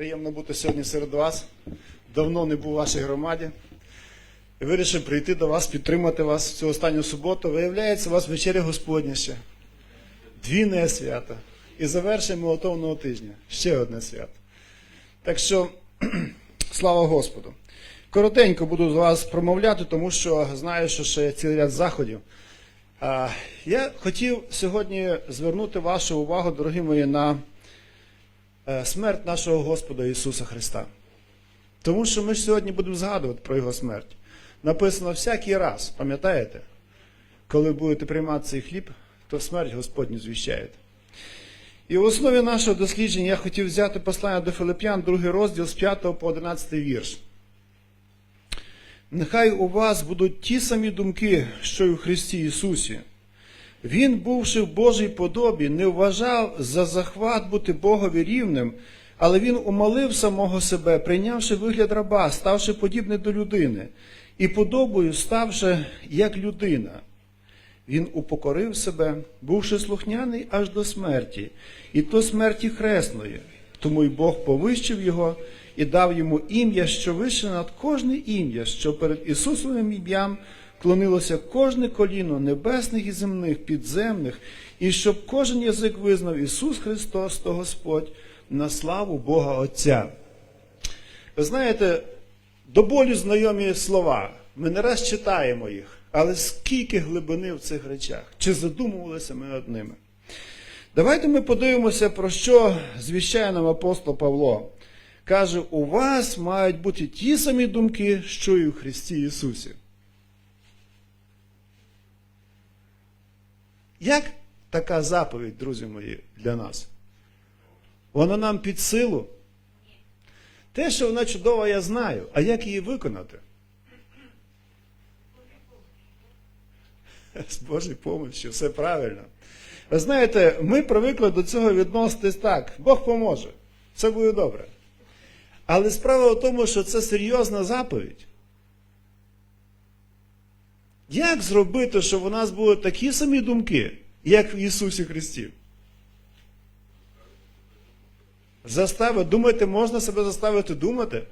Приємно бути сьогодні серед вас. Давно не був у вашій громаді. Вирішив прийти до вас, підтримати вас в цю останню суботу. Виявляється, у вас вечеря Господня ще. Двійне свято. І завершення молотовного тижня. Ще одне свято. Так що, слава Господу. Коротенько буду з вас промовляти, тому що знаю, що ще цілий ряд заходів. Я хотів сьогодні звернути вашу увагу, дорогі мої, на смерть нашого Господа Ісуса Христа. Тому що ми ж сьогодні будемо згадувати про Його смерть. Написано всякий раз, пам'ятаєте, коли будете приймати цей хліб, то смерть Господню звіщаєте. І в основі нашого дослідження я хотів взяти послання до Филип'ян, другий розділ з 5 по 11 вірш. Нехай у вас будуть ті самі думки, що й у Христі Ісусі. Він, бувши в Божій подобі, не вважав за захват бути Богові рівним, але він умолив самого себе, прийнявши вигляд раба, ставши подібним до людини, і подобою ставши як людина. Він упокорив себе, бувши слухняний аж до смерті, і то смерті хресної. Тому й Бог повищив його і дав йому ім'я, що вище над кожне ім'я, що перед Ісусовим ім'ям клонилося кожне коліно небесних і земних, підземних, і щоб кожен язик визнав Ісус Христос то Господь на славу Бога Отця. Ви знаєте, до болю знайомі слова. Ми не раз читаємо їх, але скільки глибини в цих речах? Чи задумувалися ми над ними? Давайте ми подивимося, про що звіщає нам апостол Павло. Каже, у вас мають бути ті самі думки, що і у Христі Ісусі. Як така заповідь, друзі мої, для нас? Вона нам під силу. Те, що вона чудова, я знаю. А як її виконати? З Божою помощью, все правильно. Ви знаєте, ми привикли до цього відноситись так. Бог поможе. Все буде добре. Але справа в тому, що це серйозна заповідь. Як зробити, щоб у нас були такі самі думки, як в Ісусі Христі? Заставити, думаєте, можна себе заставити думати?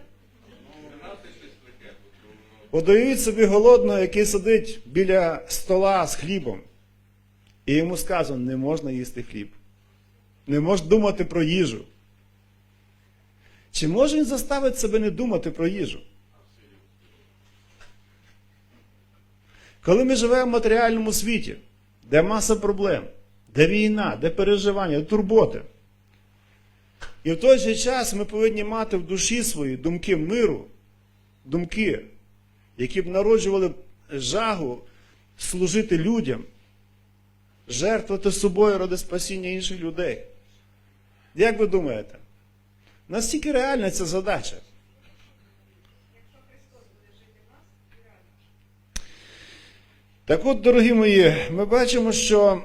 Уявіть собі голодного, який сидить біля стола з хлібом. І йому сказано, не можна їсти хліб. Не можна думати про їжу. Чи може він заставити себе не думати про їжу? Коли ми живемо в матеріальному світі, де маса проблем, де війна, де переживання, де турботи. І в той же час ми повинні мати в душі свої думки миру, думки, які б народжували жагу служити людям, жертвувати собою ради спасіння інших людей. Як ви думаєте? Настільки реальна ця задача? Так от, дорогі мої, ми бачимо, що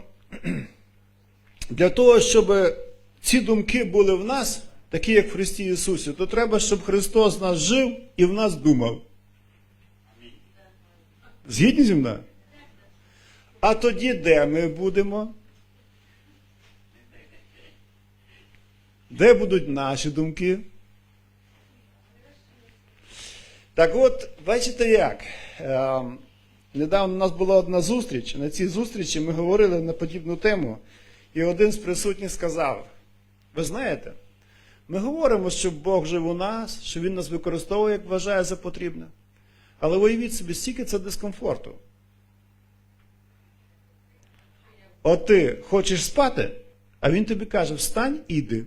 для того, щоб ці думки були в нас, такі як в Христі Ісусі, то треба, щоб Христос нас жив і в нас думав. Згідні зі мною? А тоді де ми будемо? Де будуть наші думки? Так от, бачите як? Недавно у нас була одна зустріч. На цій зустрічі ми говорили на подібну тему, і один з присутніх сказав: ви знаєте, ми говоримо, що Бог жив у нас, що Він нас використовує, як вважає за потрібне. Але уявіть собі, стільки це дискомфорту. От ти хочеш спати, а він тобі каже: встань і йди.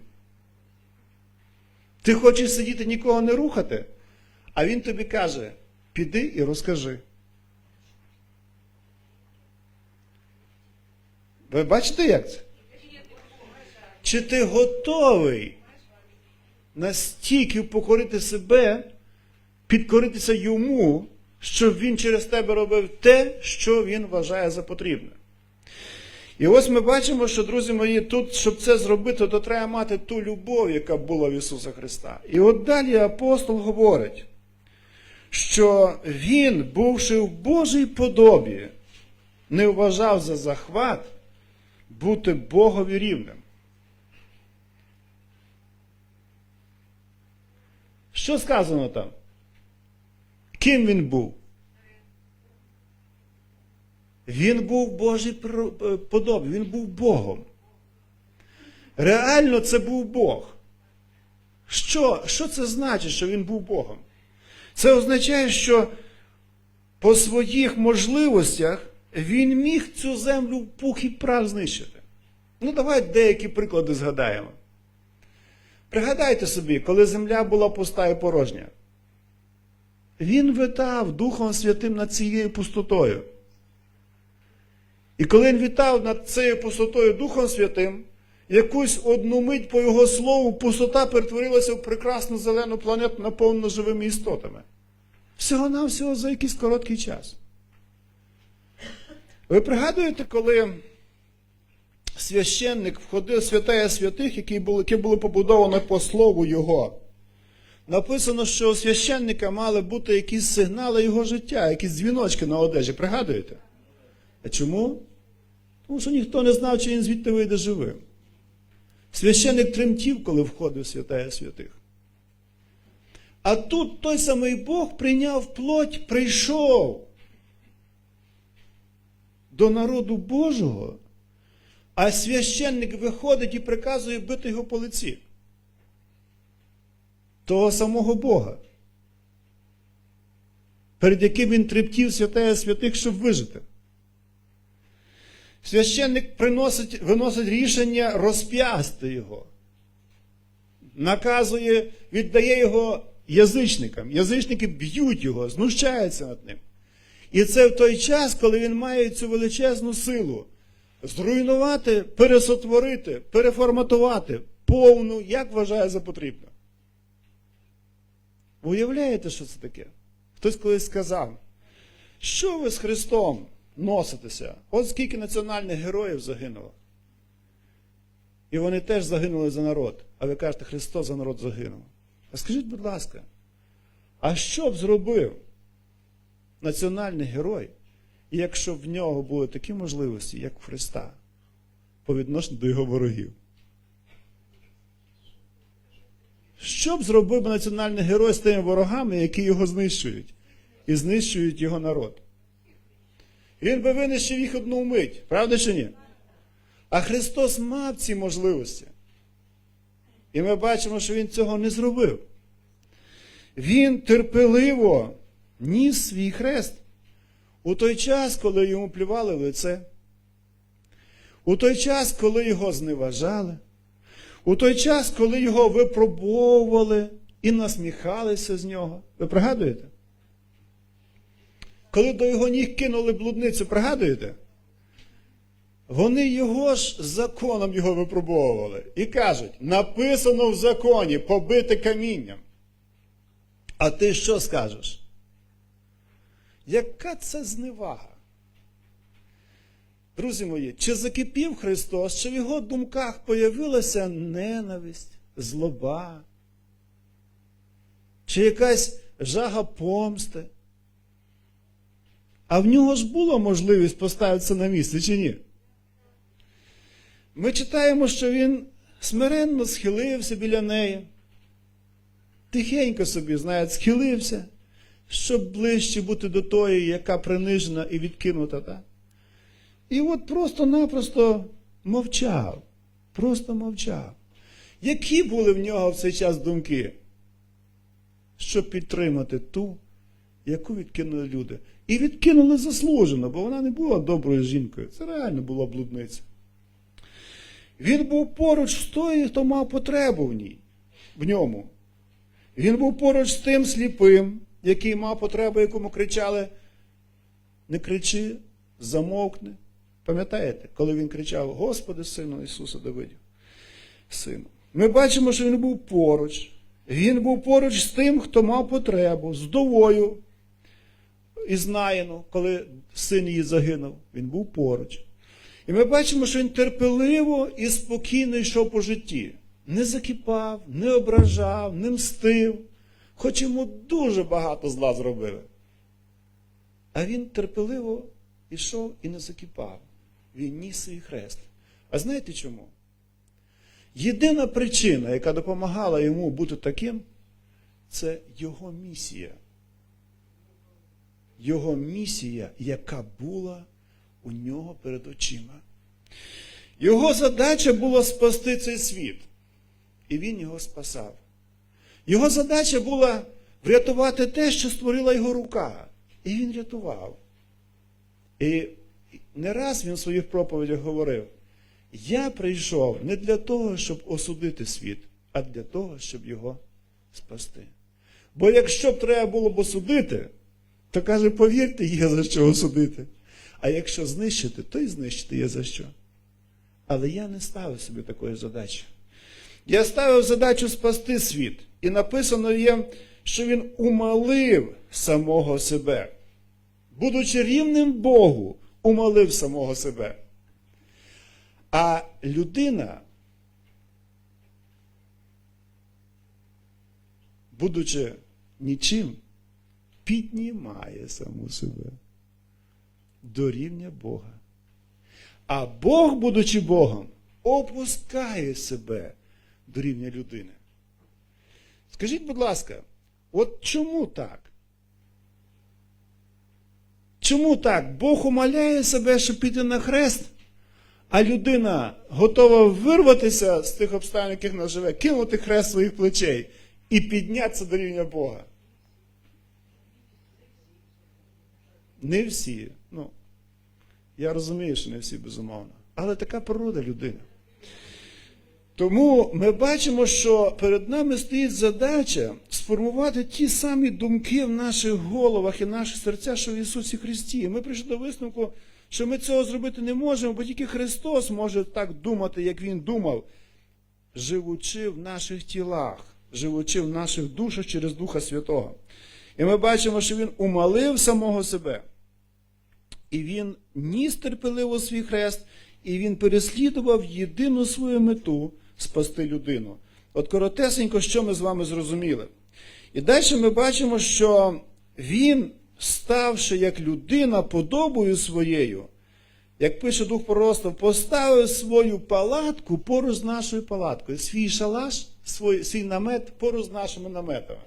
Ти хочеш сидіти, нікого не рухати, а він тобі каже: піди і розкажи. Ви бачите, як це? Чи ти готовий настільки покорити себе, підкоритися йому, щоб він через тебе робив те, що він вважає за потрібне? І ось ми бачимо, що, друзі мої, тут, щоб це зробити, то треба мати ту любов, яка була в Ісуса Христа. І от далі апостол говорить, що він, бувши в Божій подобі, не вважав за захват бути Богові рівним. Що сказано там? Ким він був? Він був Божий е, він був Богом. Реально це був Бог. Що, що це значить, що він був Богом? Це означає, що по своїх можливостях він міг цю землю пух і прах знищити. Ну, давайте деякі приклади згадаємо. Пригадайте собі, коли земля була пуста і порожня. Він витав Духом Святим над цією пустотою. І коли він вітав над цією пустотою Духом Святим, якусь одну мить по його слову, пустота перетворилася в прекрасну зелену планету, наповнену живими істотами. Всього-навсього за якийсь короткий час. Ви пригадуєте, коли священник входив в святая святих, які були побудовані по слову Його? Написано, що у священника мали бути якісь сигнали його життя, якісь дзвіночки на одежі. Пригадуєте? А чому? Тому що ніхто не знав, чи він звідти вийде живим. Священник тремтів, коли входив в святая святих. А тут той самий Бог прийняв плоть, прийшов до народу Божого, а священник виходить і приказує бити його по лиці. Того самого Бога, перед яким він трептів святая святих, щоб вижити. Священник приносить, виносить рішення розп'ясти його. Наказує, віддає його язичникам. Язичники б'ють його, знущаються над ним. І це в той час, коли він має цю величезну силу зруйнувати, пересотворити, переформатувати повну, як вважає за потрібно. Уявляєте, що це таке? Хтось колись сказав, що ви з Христом носитеся? От скільки національних героїв загинуло. І вони теж загинули за народ. А ви кажете, Христос за народ загинув. А скажіть, будь ласка, а що б зробив національний герой, якщо в нього були такі можливості, як у Христа, по відношенню до його ворогів? Що б зробив національний герой з тими ворогами, які його знищують, і знищують його народ? Він би винищив їх одну мить, правда чи ні? А Христос мав ці можливості. І ми бачимо, що Він цього не зробив. Він терпеливо ніс свій хрест у той час, коли йому плювали в лице, у той час, коли його зневажали, у той час, коли його випробовували і насміхалися з нього. Ви пригадуєте? Коли до його ніг кинули блудницю, пригадуєте? Вони його ж законом його випробовували. І кажуть, написано в законі побити камінням. А ти що скажеш? Яка це зневага? Друзі мої, чи закипів Христос, чи в його думках появилася ненависть, злоба, чи якась жага помсти? А в нього ж була можливість поставитися на місце, чи ні? Ми читаємо, що він смиренно схилився біля неї. Тихенько собі, знаєте, схилився, щоб ближче бути до тої, яка принижена і відкинута. Так? І от просто-напросто мовчав. Просто мовчав. Які були в нього в цей час думки? Щоб підтримати ту, яку відкинули люди. І відкинули заслужено, бо вона не була доброю жінкою. Це реально була блудниця. Він був поруч з тою, хто мав потребу в ній, в ньому. Він був поруч з тим сліпим, який мав потребу, якому кричали: не кричи, замовкни. Пам'ятаєте, коли він кричав: Господи, Сину Ісуса Давидів, Сину. Ми бачимо, що він був поруч. Він був поруч з тим, хто мав потребу, з довою із Наїну, коли син її загинув. Він був поруч. І ми бачимо, що він терпеливо і спокійно йшов по житті. Не закипав, не ображав, не мстив, хоч йому дуже багато зла зробили. А він терпеливо йшов і не закипав. Він ніс свій хрест. А знаєте чому? Єдина причина, яка допомагала йому бути таким, це його місія. Його місія, яка була у нього перед очима. Його задача була спасти цей світ. І він його спасав. Його задача була врятувати те, що створила його рука. І він рятував. І не раз він в своїх проповідях говорив: я прийшов не для того, щоб осудити світ, а для того, щоб його спасти. Бо якщо б треба було б осудити, то каже, повірте, є за що осудити. А якщо знищити, то і знищити є за що. Але я не ставив собі такої задачі. Я ставив задачу спасти світ. І написано є, що він умалив самого себе. Будучи рівним Богу, умалив самого себе. А людина, будучи нічим, піднімає саму себе до рівня Бога. А Бог, будучи Богом, опускає себе до рівня людини. Скажіть, будь ласка, от чому так? Чому так? Бог умаляє себе, щоб піти на хрест, а людина готова вирватися з тих обставин, яких вона живе, кинути хрест своїх плечей і піднятися до рівня Бога. Не всі. Ну, я розумію, що не всі, безумовно. Але така природа людини. Тому ми бачимо, що перед нами стоїть задача сформувати ті самі думки в наших головах і наших серцях, що в Ісусі Христі. І Ми прийшли до висновку, що ми цього зробити не можемо, бо тільки Христос може так думати, як Він думав, живучи в наших тілах, живучи в наших душах через Духа Святого. І ми бачимо, що Він умалив самого себе. І він ніс терпеливо свій хрест, і він переслідував єдину свою мету спасти людину. От коротесенько, що ми з вами зрозуміли. І далі ми бачимо, що він, ставши як людина подобою своєю, як пише Дух Проростов, поставив свою палатку поруч з нашою палаткою, свій шалаш, свій, свій намет поруч з нашими наметами.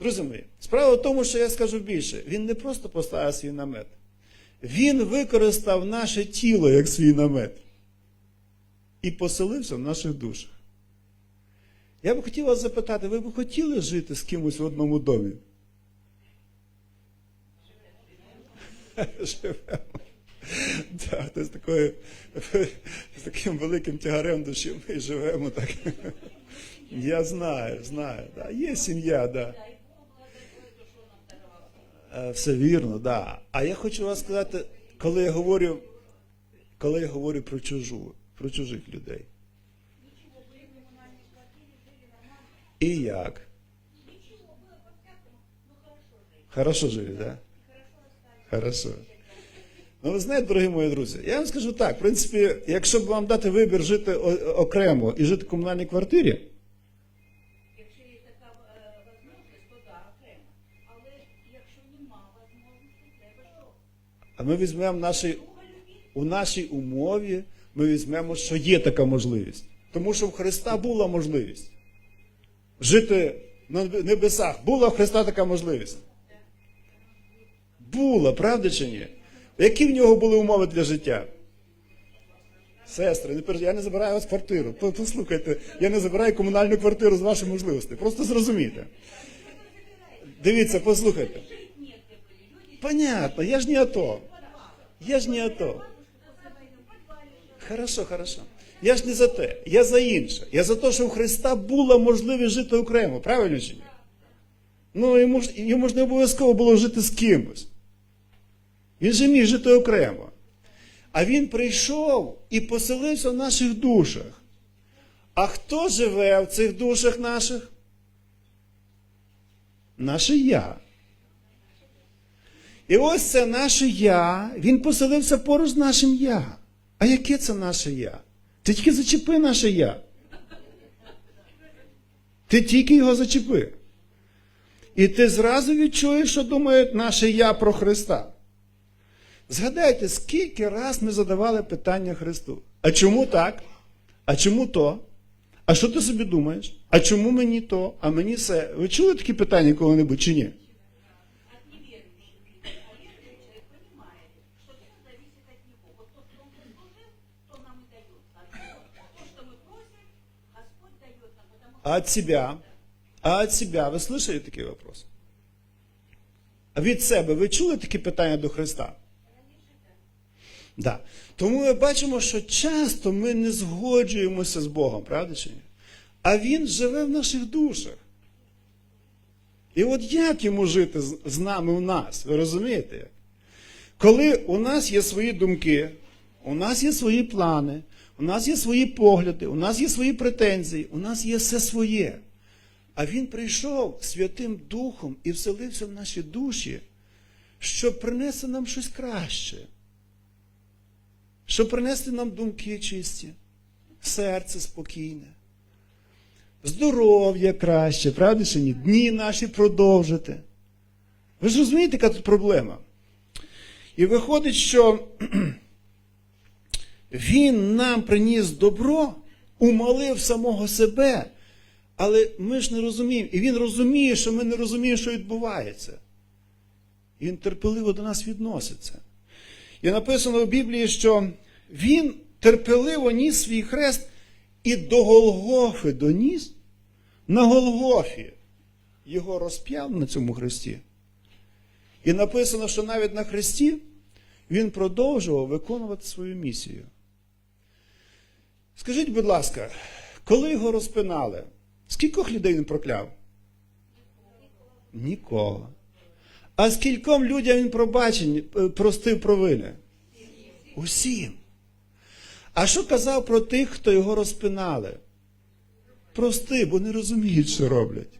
Друзі мої, справа в тому, що я скажу більше, він не просто поставив свій намет. Він використав наше тіло як свій намет і поселився в наших душах. Я б хотів вас запитати, ви б хотіли жити з кимось в одному домі? Живемо. Так, з, таким великим тягарем душі ми живемо так. Я знаю, знаю. Є сім'я. Да. Е, Все вірно, так. А я хочу вас сказати, коли я говорю, коли я говорю про чужу, про чужих людей. І як? Хорошо жили, да? Хорошо. Ну, ви знаєте, дорогі мої друзі, я вам скажу так, в принципі, якщо б вам дати вибір жити окремо і жити в комунальній квартирі, Якщо є така е, можливість, то да, окремо. Але якщо нема можливості, треба що? а ми візьмемо наші, у нашій умові, ми візьмемо, що є така можливість. Тому що в Христа була можливість жити на небесах. Була в Христа така можливість. Була, правда чи ні? Які в нього були умови для життя? Сестри, я не забираю вас квартиру. Послухайте, я не забираю комунальну квартиру з ваших можливостей. Просто зрозумійте. Дивіться, послухайте. Понятно, я ж не АТО. Я ж не АТО. Хорошо, хорошо. Я ж не за те, я за інше. Я за те, що у Христа була можливість жити окремо, правильно чи ні? Ну, йому ж, йому ж не обов'язково було жити з кимось. Він же міг жити окремо. А він прийшов і поселився в наших душах. А хто живе в цих душах наших? Наше я. І ось це наше я, він поселився поруч з нашим я. А яке це наше я? Ти тільки зачепи наше я. Ти тільки його зачепи. І ти зразу відчуєш, що думає наше я про Христа. Згадайте, скільки раз ми задавали питання Христу. А чому так? А чому то? А що ти собі думаєш? А чому мені то? А мені це. Ви чули такі питання коли-небудь чи ні? А от себя? А от себя ви слышали такий вопрос? Від себе ви чули такі питання до Христа? Да. Тому ми бачимо, що часто ми не згоджуємося з Богом, правда чи ні? А Він живе в наших душах. І от як йому жити з- нами у нас? Ви розумієте? Коли у нас є свої думки, у нас є свої плани, у нас є свої погляди, у нас є свої претензії, у нас є все своє. А він прийшов Святим Духом і вселився в наші душі, щоб принести нам щось краще, щоб принести нам думки чисті, серце спокійне, здоров'я краще, правда чи ні? Дні наші продовжити. Ви ж розумієте, яка тут проблема? І виходить, що він нам приніс добро, умолив самого себе, але ми ж не розуміємо. І він розуміє, що ми не розуміємо, що відбувається. І він терпеливо до нас відноситься. І написано в Біблії, що він терпеливо ніс свій хрест і до Голгофи доніс. На Голгофі його розп'яв на цьому хресті. І написано, що навіть на хресті він продовжував виконувати свою місію. Скажіть, будь ласка, коли його розпинали, скількох людей він прокляв? Нікого. А скільком людям він пробачень, е, простив провини? Усім. А що казав про тих, хто його розпинали? Прости, бо не розуміють, що роблять.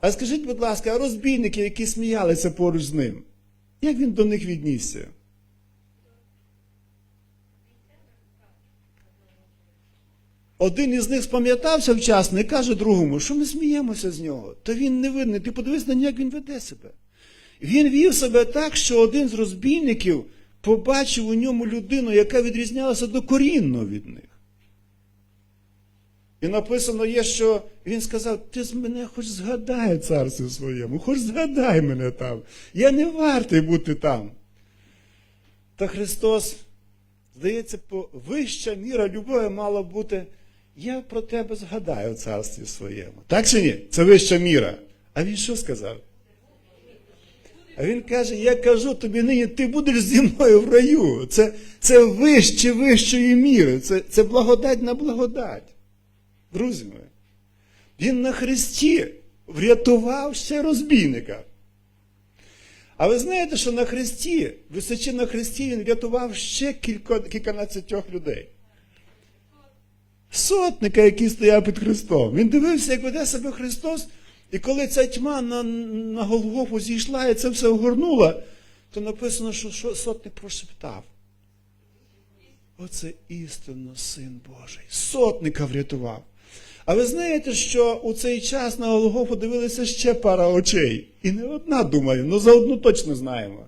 А скажіть, будь ласка, а розбійники, які сміялися поруч з ним, як він до них віднісся? Один із них спам'ятався вчасно і каже другому, що ми сміємося з нього. Та він не винний. Ти подивись на нього, як він веде себе. Він вів себе так, що один з розбійників побачив у ньому людину, яка відрізнялася докорінно від них. І написано є, що він сказав: ти з мене хоч згадай царстві своєму, хоч згадай мене там. Я не вартий бути там. Та Христос, здається, вища міра любові мала бути. Я про тебе згадаю в царстві своєму. Так чи ні? Це вища міра. А він що сказав? А він каже: Я кажу тобі нині, ти будеш зі мною в раю. Це, це вище вищої міри, це, це благодать на благодать. Друзі мої, він на Христі врятував ще розбійника. А ви знаєте, що на Христі, височи на Христі, він врятував ще кілька, кільканадцятьох людей. Сотника, який стояв під Христом. Він дивився, як веде себе Христос, і коли ця тьма на, на Голгофу зійшла і це все огорнула, то написано, що, що сотник прошептав. Оце істинно син Божий. Сотника врятував. А ви знаєте, що у цей час на Голгофу дивилися ще пара очей. І не одна, думаю, ну за одну точно знаємо.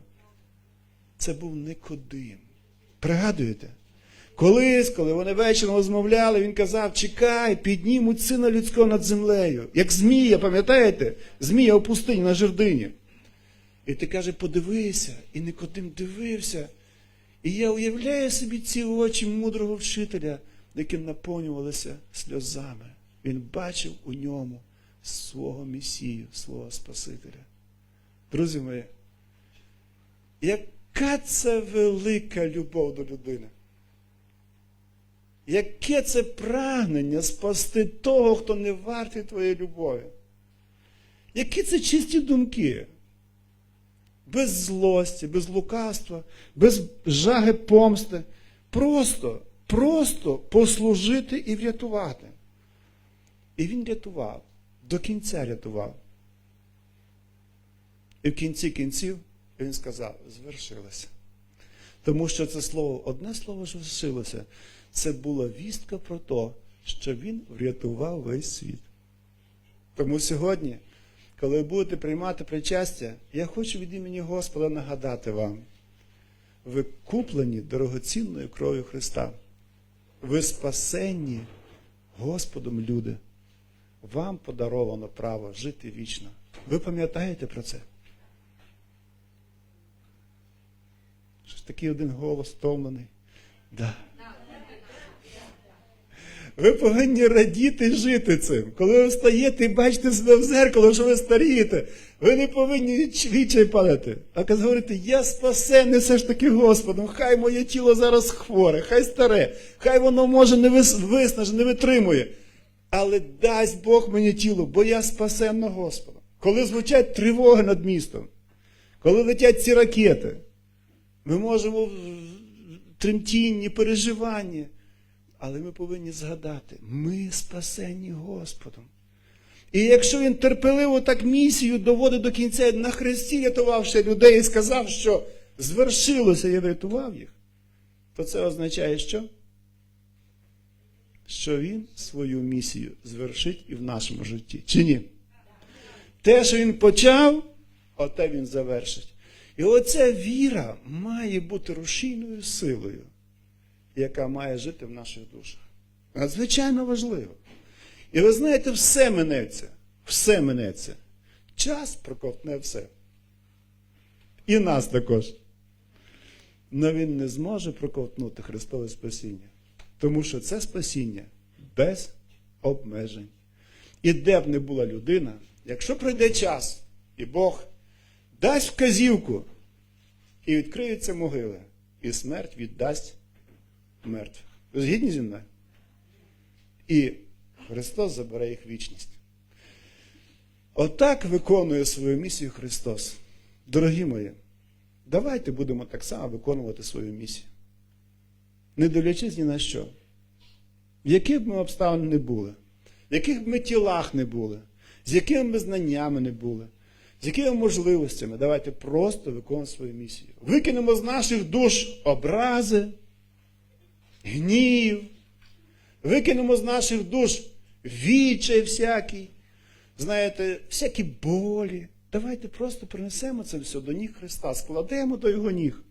Це був Никодим. Пригадуєте? Колись, коли вони вечором розмовляли, він казав: чекай, піднімуть сина людського над землею. Як Змія, пам'ятаєте? Змія у пустині на жердині. І ти каже, подивися, і Никодим дивився. І я уявляю собі ці очі мудрого вчителя, які наповнювалися сльозами. Він бачив у ньому свого Месію, свого Спасителя. Друзі мої, яка це велика любов до людини? Яке це прагнення спасти того, хто не вартий твоєї любові? Які це чисті думки? Без злості, без лукавства, без жаги помсти. Просто, просто послужити і врятувати. І він рятував, до кінця рятував. І в кінці кінців він сказав, звершилося. Тому що це слово, одне слово звершилося, це була вістка про те, що він врятував весь світ. Тому сьогодні, коли ви будете приймати причастя, я хочу від імені Господа нагадати вам, ви куплені дорогоцінною кров'ю Христа. Ви спасенні Господом люди. вам подаровано право жити вічно. Ви пам'ятаєте про це? Щось такий один голос втомлений. Да. Ви повинні радіти жити цим. Коли ви встаєте і бачите себе в зеркало, що ви старієте, ви не повинні відчай падати. А коли говорите, я спасений все ж таки Господом, хай моє тіло зараз хворе, хай старе, хай воно може не вис- виснаже, не витримує. Але дасть Бог мені тіло, бо я спасенна Господом. Коли звучать тривоги над містом, коли летять ці ракети, ми можемо в тремтінні, переживанні. Але ми повинні згадати, ми спасені Господом. І якщо він терпеливо так місію доводить до кінця, на хресті рятувавши людей і сказав, що звершилося і врятував їх, то це означає що? Що він свою місію звершить і в нашому житті. Чи ні? Те, що він почав, оте він завершить. І оця віра має бути рушійною силою яка має жити в наших душах. Надзвичайно важливо. І ви знаєте, все минеться. Все минеться. Час проковтне все. І нас також. Але він не зможе проковтнути Христове спасіння. Тому що це спасіння без обмежень. І де б не була людина, якщо пройде час, і Бог дасть вказівку, і відкриються могили, і смерть віддасть мертвих. Ви згідні зі мною? І Христос забере їх вічність. Отак виконує свою місію Христос. Дорогі мої, давайте будемо так само виконувати свою місію. Не дивлячись ні на що. В яких б ми обставин не були, в яких б ми тілах не були, з якими ми знаннями не були, з якими можливостями, давайте просто виконувати свою місію. Викинемо з наших душ образи, гнів, викинемо з наших душ вічай всякий, знаєте, всякі болі. Давайте просто принесемо це все до ніг Христа, складемо до Його ніг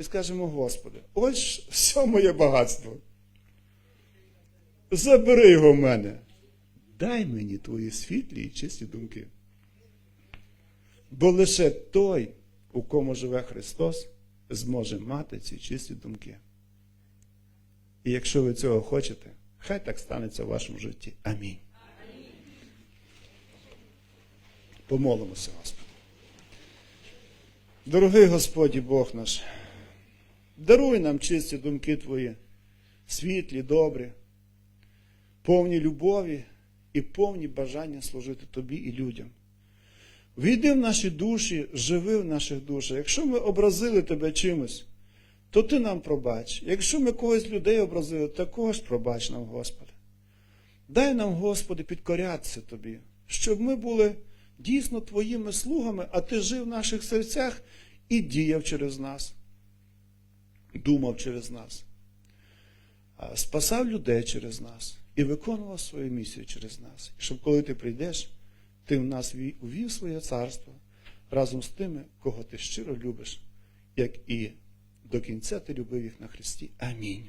і скажемо, Господи, ось все моє багатство. Забери його в мене. Дай мені твої світлі і чисті думки. Бо лише той, у кому живе Христос, зможе мати ці чисті думки. І якщо ви цього хочете, хай так станеться в вашому житті. Амінь. Помолимося, Господи. Дорогий Господь Бог наш, даруй нам чисті думки Твої, світлі, добрі, повні любові і повні бажання служити Тобі і людям. Війди в наші душі, живи в наших душах. Якщо ми образили Тебе чимось, то ти нам пробач. Якщо ми когось людей образили, також пробач нам, Господи. Дай нам, Господи, підкорятися Тобі, щоб ми були дійсно Твоїми слугами, а Ти жив в наших серцях і діяв через нас, думав через нас, спасав людей через нас і виконував свою місію через нас. І Щоб коли ти прийдеш, ти в нас увів своє царство разом з тими, кого ти щиро любиш, як і до кінця ти любив їх на Христі. Амінь.